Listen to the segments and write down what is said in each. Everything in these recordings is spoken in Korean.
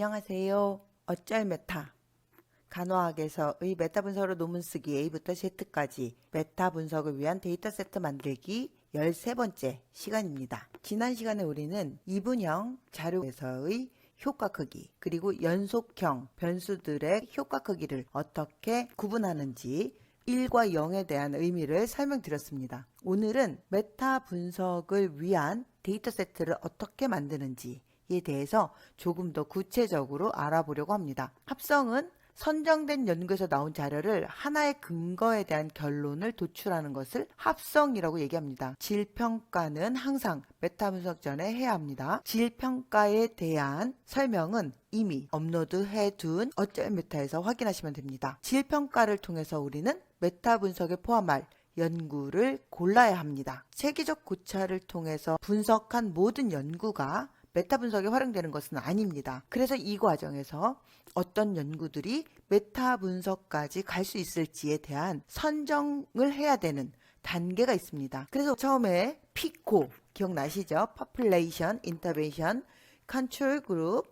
안녕하세요. 어쩔 메타. 간호학에서의 메타 분석으로 논문 쓰기 A부터 Z까지 메타 분석을 위한 데이터 세트 만들기 13번째 시간입니다. 지난 시간에 우리는 이분형 자료에서의 효과 크기, 그리고 연속형 변수들의 효과 크기를 어떻게 구분하는지 1과 0에 대한 의미를 설명드렸습니다. 오늘은 메타 분석을 위한 데이터 세트를 어떻게 만드는지 에 대해서 조금 더 구체적으로 알아보려고 합니다. 합성은 선정된 연구에서 나온 자료를 하나의 근거에 대한 결론을 도출하는 것을 합성이라고 얘기합니다. 질평가는 항상 메타 분석 전에 해야 합니다. 질평가에 대한 설명은 이미 업로드해 둔 어쩔 메타에서 확인하시면 됩니다. 질평가를 통해서 우리는 메타 분석에 포함할 연구를 골라야 합니다. 체계적 고찰을 통해서 분석한 모든 연구가 메타 분석에 활용되는 것은 아닙니다. 그래서 이 과정에서 어떤 연구들이 메타 분석까지 갈 수 있을지에 대한 선정을 해야 되는 단계가 있습니다. 그래서 처음에 피코 기억나시죠? Population Intervention Control Group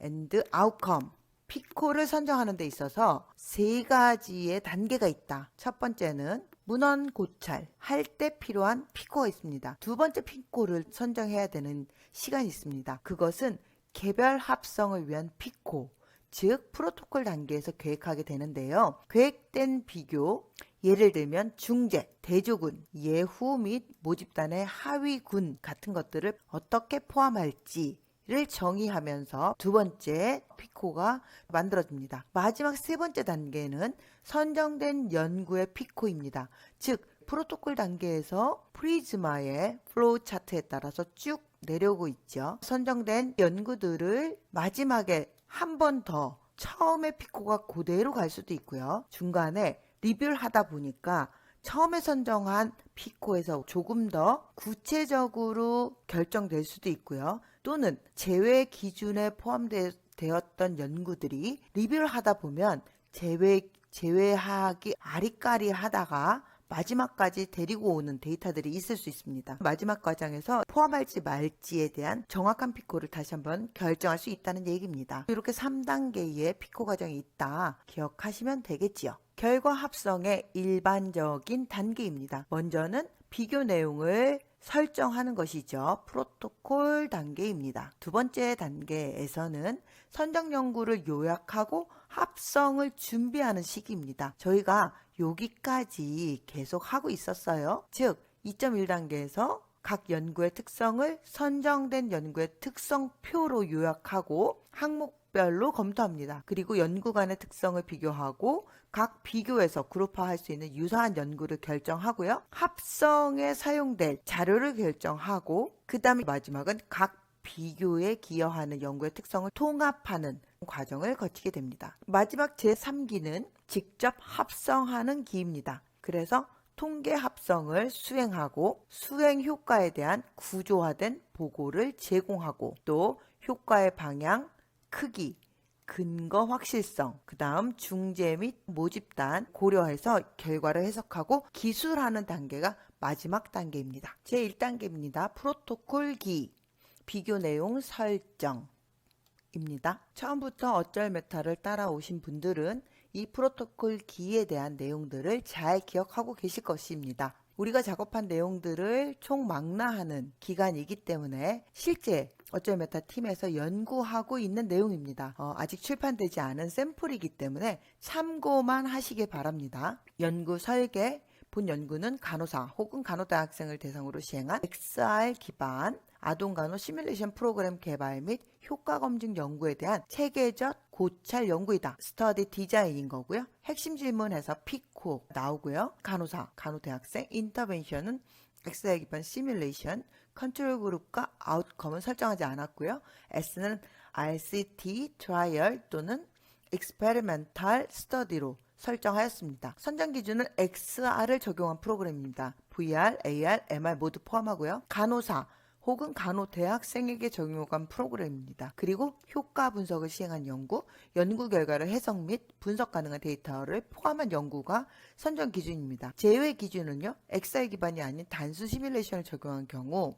and Outcome 피코를 선정하는 데 있어서 세 가지의 단계가 있다. 첫 번째는 문헌 고찰 할 때 필요한 피코가 있습니다. 두 번째 피코를 선정해야 되는 시간이 있습니다. 그것은 개별 합성을 위한 피코, 즉 프로토콜 단계에서 계획하게 되는데요. 계획된 비교, 예를 들면 중재, 대조군, 예후 및 모집단의 하위군 같은 것들을 어떻게 포함할지 를 정의하면서 두 번째 피코가 만들어집니다. 마지막 세 번째 단계는 선정된 연구의 피코입니다. 즉 프로토콜 단계에서 프리즈마의 플로우 차트에 따라서 쭉 내려오고 있죠. 선정된 연구들을 마지막에 한 번 더 처음에 피코가 그대로 갈 수도 있고요. 중간에 리뷰를 하다 보니까 처음에 선정한 피코에서 조금 더 구체적으로 결정될 수도 있고요. 또는 제외 기준에 포함되었던 연구들이 리뷰를 하다 보면 제외 제외하기 아리까리 하다가 마지막까지 데리고 오는 데이터들이 있을 수 있습니다. 마지막 과정에서 포함할지 말지에 대한 정확한 피코를 다시 한번 결정할 수 있다는 얘기입니다. 이렇게 3단계의 피코 과정이 있다 기억하시면 되겠지요. 결과 합성의 일반적인 단계입니다. 먼저는 비교 내용을 설정하는 것이죠. 프로토콜 단계입니다. 두 번째 단계에서는 선정 연구를 요약하고 합성을 준비하는 시기입니다. 저희가 여기까지 계속 하고 있었어요. 즉, 2.1단계에서 각 연구의 특성을 선정된 연구의 특성표로 요약하고 항목 별로 검토합니다. 그리고 연구 간의 특성을 비교하고 각 비교에서 그룹화할 수 있는 유사한 연구를 결정하고요. 합성에 사용될 자료를 결정하고 그 다음에 마지막은 각 비교에 기여하는 연구의 특성을 통합하는 과정을 거치게 됩니다. 마지막 제3기는 직접 합성하는 기입니다. 그래서 통계 합성을 수행하고 수행 효과에 대한 구조화된 보고를 제공하고 또 효과의 방향, 크기, 근거 확실성, 그 다음 중재 및 모집단 고려해서 결과를 해석하고 기술하는 단계가 마지막 단계입니다. 제1단계입니다. 프로토콜 기, 비교 내용 설정. 입니다. 처음부터 어쩔 메타를 따라오신 분들은 이 프로토콜 기에 대한 내용들을 잘 기억하고 계실 것입니다. 우리가 작업한 내용들을 총망라하는 기간이기 때문에 실제 어쩔 메타 팀에서 연구하고 있는 내용입니다. 어, 아직 출판되지 않은 샘플이기 때문에 참고만 하시길 바랍니다. 연구 설계, 본 연구는 간호사 혹은 간호대학생을 대상으로 시행한 XR 기반 아동 간호 시뮬레이션 프로그램 개발 및 효과 검증 연구에 대한 체계적 고찰 연구이다. 스터디 디자인인 거고요. 핵심 질문에서 피코 나오고요. 간호사, 간호대학생, 인터벤션은 엑셀 기반 시뮬레이션, 컨트롤 그룹과 아웃컴은 설정하지 않았고요. S는 RCT, 트라이얼 또는 익스페리멘탈 스터디로 설정하였습니다. 선정 기준은 XR을 적용한 프로그램입니다. VR, AR, MR 모두 포함하고요. 간호사, 혹은 간호 대학생에게 적용한 프로그램입니다. 그리고 효과 분석을 시행한 연구, 연구 결과를 해석 및 분석 가능한 데이터를 포함한 연구가 선정 기준입니다. 제외 기준은요, 엑셀 기반이 아닌 단수 시뮬레이션을 적용한 경우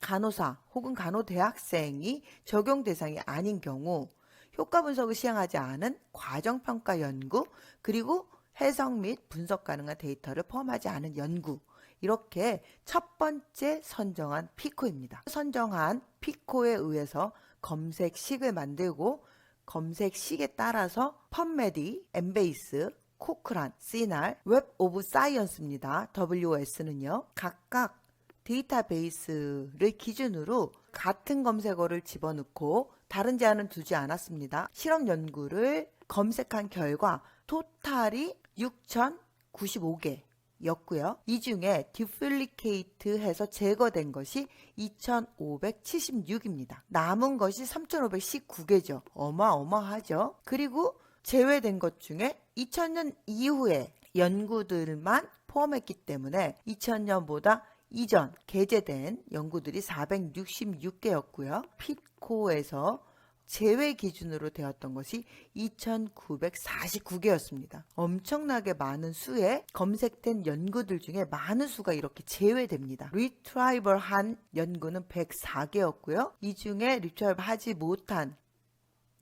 간호사 혹은 간호 대학생이 적용 대상이 아닌 경우 효과 분석을 시행하지 않은 과정 평가 연구 그리고 해석 및 분석 가능한 데이터를 포함하지 않은 연구 이렇게 첫 번째 선정한 피코입니다. 선정한 피코에 의해서 검색식을 만들고 검색식에 따라서 펀메디, 엠베이스, 코크란, 시날, 웹 오브 사이언스입니다. WOS는요. 각각 데이터베이스를 기준으로 같은 검색어를 집어넣고 다른 제한은 두지 않았습니다. 실험 연구를 검색한 결과 토탈이 6,095개 였고요. 이 중에 디플리케이트 해서 제거된 것이 2,576입니다. 남은 것이 3,519개죠. 어마어마하죠. 그리고 제외된 것 중에 2000년 이후에 연구들만 포함했기 때문에 2000년보다 이전 게재된 연구들이 466개였고요. 피코에서 제외 기준으로 되었던 것이 2,949개였습니다. 엄청나게 많은 수의 검색된 연구들 중에 많은 수가 이렇게 제외됩니다. 리트라이벌한 연구는 104개였고요. 이 중에 리트라이벌 하지 못한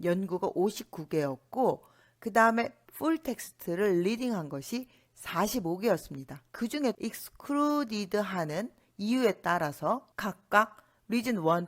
연구가 59개였고 그 다음에 풀 텍스트를 리딩한 것이 45개였습니다. 그 중에 excluded 하는 이유에 따라서 각각 리즌 1, 2, 3,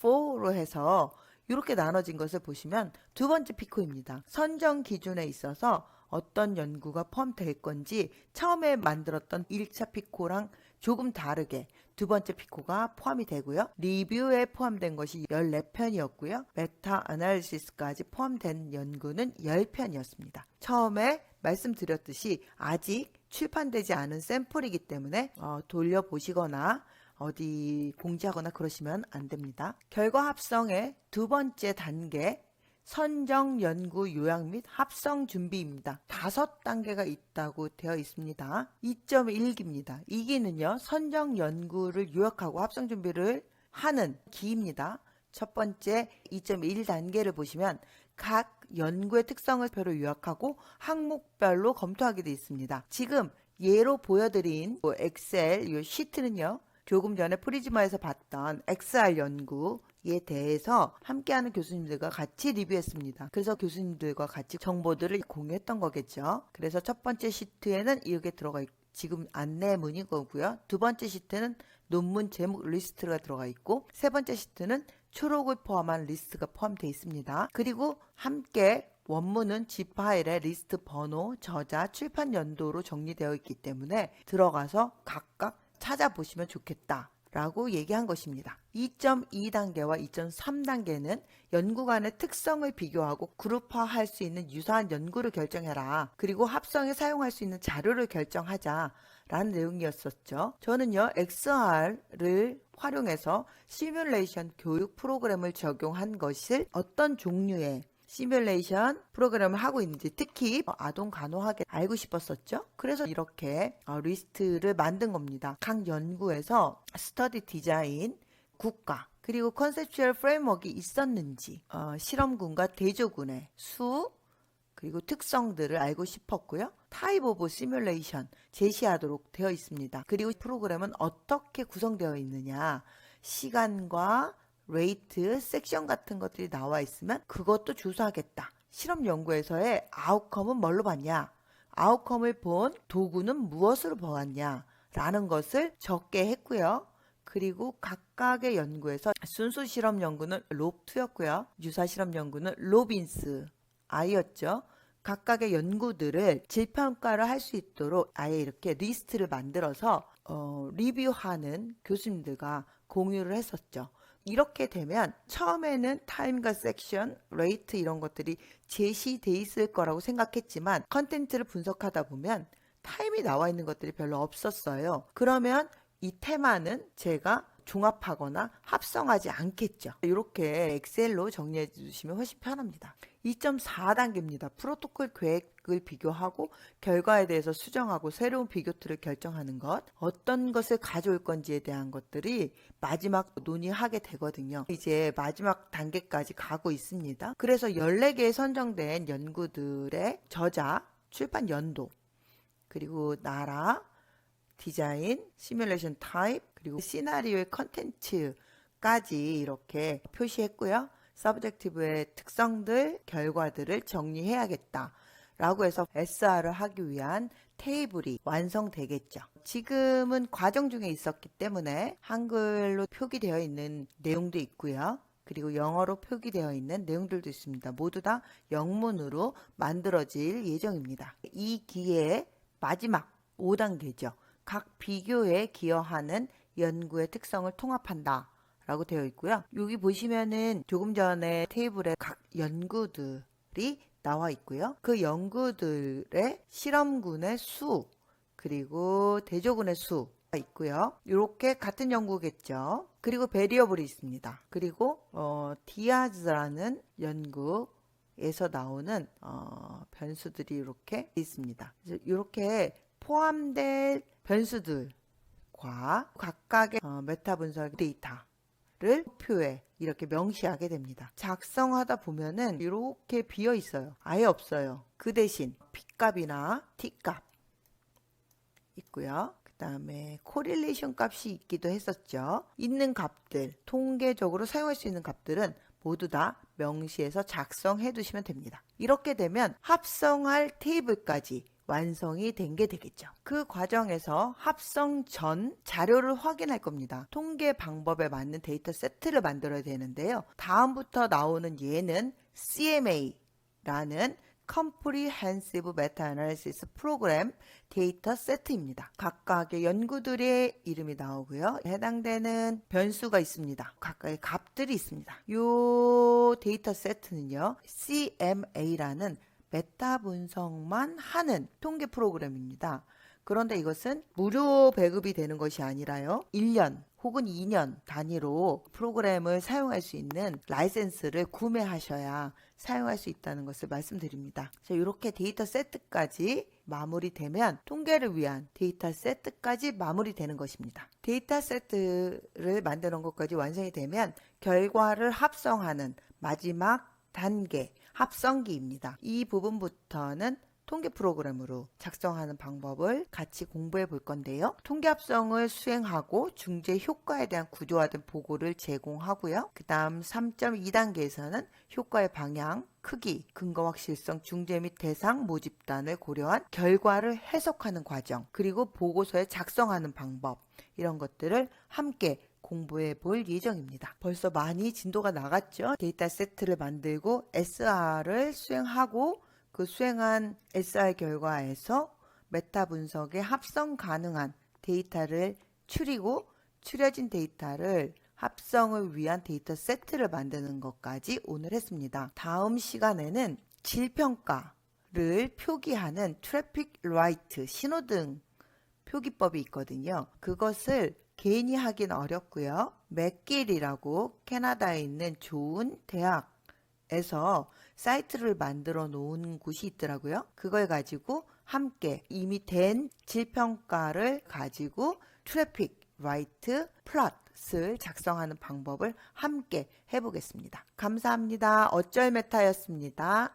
4로 해서 이렇게 나눠진 것을 보시면 두 번째 피코입니다. 선정 기준에 있어서 어떤 연구가 포함될 건지 처음에 만들었던 1차 피코랑 조금 다르게 두 번째 피코가 포함이 되고요. 리뷰에 포함된 것이 14편이었고요. 메타 아날리시스까지 포함된 연구는 10편이었습니다. 처음에 말씀드렸듯이 아직 출판되지 않은 샘플이기 때문에 어, 돌려보시거나 어디 공지하거나 그러시면 안 됩니다. 결과 합성의 두 번째 단계 선정 연구 요약 및 합성 준비입니다. 다섯 단계가 있다고 되어 있습니다. 2.1기입니다. 2기는요, 선정 연구를 요약하고 합성 준비를 하는 기입니다. 첫 번째 2.1 단계를 보시면 각 연구의 특성을 별로 요약하고 항목별로 검토하게 되어 있습니다. 지금 예로 보여드린 뭐 엑셀 이 시트는요. 조금 전에 프리즈마에서 봤던 XR 연구 에 대해서 함께하는 교수님들과 같이 리뷰했습니다. 그래서 교수님들과 같이 정보들을 공유했던 거겠죠. 그래서 첫 번째 시트에는 이렇게 들어가 있, 지금 안내문이 거고요. 두 번째 시트는 논문 제목 리스트가 들어가 있고 세 번째 시트는 초록을 포함한 리스트가 포함되어 있습니다. 그리고 함께 원문은 G 파일의 리스트 번호, 저자, 출판 연도로 정리되어 있기 때문에 들어가서 각각 찾아보시면 좋겠다. 라고 얘기한 것입니다. 2.2단계와 2.3단계는 연구관의 특성을 비교하고 그룹화할 수 있는 유사한 연구를 결정해라. 그리고 합성에 사용할 수 있는 자료를 결정하자. 라는 내용이었었죠. 저는요, XR을 활용해서 시뮬레이션 교육 프로그램을 적용한 것을 어떤 종류의 시뮬레이션 프로그램을 하고 있는지 특히 아동 간호학에 알고 싶었었죠. 그래서 이렇게 어, 리스트를 만든 겁니다. 각 연구에서 스터디 디자인, 국가, 그리고 컨셉추얼 프레임워크가 있었는지, 어, 실험군과 대조군의 수, 그리고 특성들을 알고 싶었고요. 타입 오브 시뮬레이션 제시하도록 되어 있습니다. 그리고 프로그램은 어떻게 구성되어 있느냐, 시간과 레이트, 섹션 같은 것들이 나와 있으면 그것도 조사하겠다. 실험 연구에서의 아웃컴은 뭘로 봤냐? 아웃컴을 본 도구는 무엇으로 보았냐? 라는 것을 적게 했고요. 그리고 각각의 연구에서 순수 실험 연구는 롭2였고요. 유사 실험 연구는 로빈스 아이였죠. 각각의 연구들을 질평가를 할 수 있도록 아예 이렇게 리스트를 만들어서 어, 리뷰하는 교수님들과 공유를 했었죠. 이렇게 되면 처음에는 타임과 섹션, 레이트 이런 것들이 제시돼 있을 거라고 생각했지만 컨텐츠를 분석하다 보면 타임이 나와 있는 것들이 별로 없었어요. 그러면 이 테마는 제가 종합하거나 합성하지 않겠죠. 이렇게 엑셀로 정리해 주시면 훨씬 편합니다. 2.4단계입니다. 프로토콜 계획을 비교하고 결과에 대해서 수정하고 새로운 비교 틀을 결정하는 것, 어떤 것을 가져올 건지에 대한 것들이 마지막 논의하게 되거든요. 이제 마지막 단계까지 가고 있습니다. 그래서 14개의 선정된 연구들의 저자, 출판 연도, 그리고 나라, 디자인, 시뮬레이션 타입, 그리고 시나리오의 컨텐츠까지 이렇게 표시했고요. 서브젝티브의 특성들, 결과들을 정리해야겠다. 라고 해서 SR을 하기 위한 테이블이 완성되겠죠. 지금은 과정 중에 있었기 때문에 한글로 표기되어 있는 내용도 있고요. 그리고 영어로 표기되어 있는 내용들도 있습니다. 모두 다 영문으로 만들어질 예정입니다. 이 기회의 마지막 5단계죠. 각 비교에 기여하는 연구의 특성을 통합한다. 라고 되어 있고요. 여기 보시면은 조금 전에 테이블에 각 연구들이 나와 있고요. 그 연구들의 실험군의 수, 그리고 대조군의 수가 있고요. 이렇게 같은 연구겠죠. 그리고 베리어블이 있습니다. 그리고 어, 디아즈라는 연구에서 나오는 어, 변수들이 이렇게 있습니다. 이렇게 포함된 변수들 과 각각의 어, 메타 분석 데이터를 표에 이렇게 명시하게 됩니다. 작성하다 보면은 이렇게 비어 있어요. 아예 없어요. 그 대신 P값이나 T값 있고요. 그 다음에 코릴레이션 값이 있기도 했었죠. 있는 값들, 통계적으로 사용할 수 있는 값들은 모두 다 명시해서 작성해 두시면 됩니다. 이렇게 되면 합성할 테이블까지 완성이 된 게 되겠죠. 그 과정에서 합성 전 자료를 확인할 겁니다. 통계 방법에 맞는 데이터 세트를 만들어야 되는데요. 다음부터 나오는 얘는 CMA라는 Comprehensive Meta Analysis Program 데이터 세트입니다. 각각의 연구들의 이름이 나오고요. 해당되는 변수가 있습니다. 각각의 값들이 있습니다. 이 데이터 세트는요. CMA라는 메타 분석만 하는 통계 프로그램입니다. 그런데 이것은 무료 배급이 되는 것이 아니라요. 1년 혹은 2년 단위로 프로그램을 사용할 수 있는 라이센스를 구매하셔야 사용할 수 있다는 것을 말씀드립니다. 자, 이렇게 데이터 세트까지 마무리되면 통계를 위한 데이터 세트까지 마무리되는 것입니다. 데이터 세트를 만드는 것까지 완성이 되면 결과를 합성하는 마지막 단계 합성기입니다. 이 부분부터는 통계 프로그램으로 작성하는 방법을 같이 공부해 볼 건데요. 통계 합성을 수행하고 중재 효과에 대한 구조화된 보고를 제공하고요. 그 다음 3.2단계에서는 효과의 방향, 크기, 근거 확실성, 중재 및 대상 모집단을 고려한 결과를 해석하는 과정, 그리고 보고서에 작성하는 방법, 이런 것들을 함께 공부해 볼 예정입니다. 벌써 많이 진도가 나갔죠. 데이터 세트를 만들고 SR을 수행하고 그 수행한 SR 결과에서 메타 분석에 합성 가능한 데이터를 추리고 추려진 데이터를 합성을 위한 데이터 세트를 만드는 것까지 오늘 했습니다. 다음 시간에는 질평가를 표기하는 트래픽 라이트 신호등 표기법이 있거든요. 그것을 개인이 하긴 어렵고요. 맥길이라고 캐나다에 있는 좋은 대학에서 사이트를 만들어 놓은 곳이 있더라고요. 그걸 가지고 함께 이미 된 질평가를 가지고 트래픽 라이트 플롯을 작성하는 방법을 함께 해보겠습니다. 감사합니다. 어쩔 메타였습니다.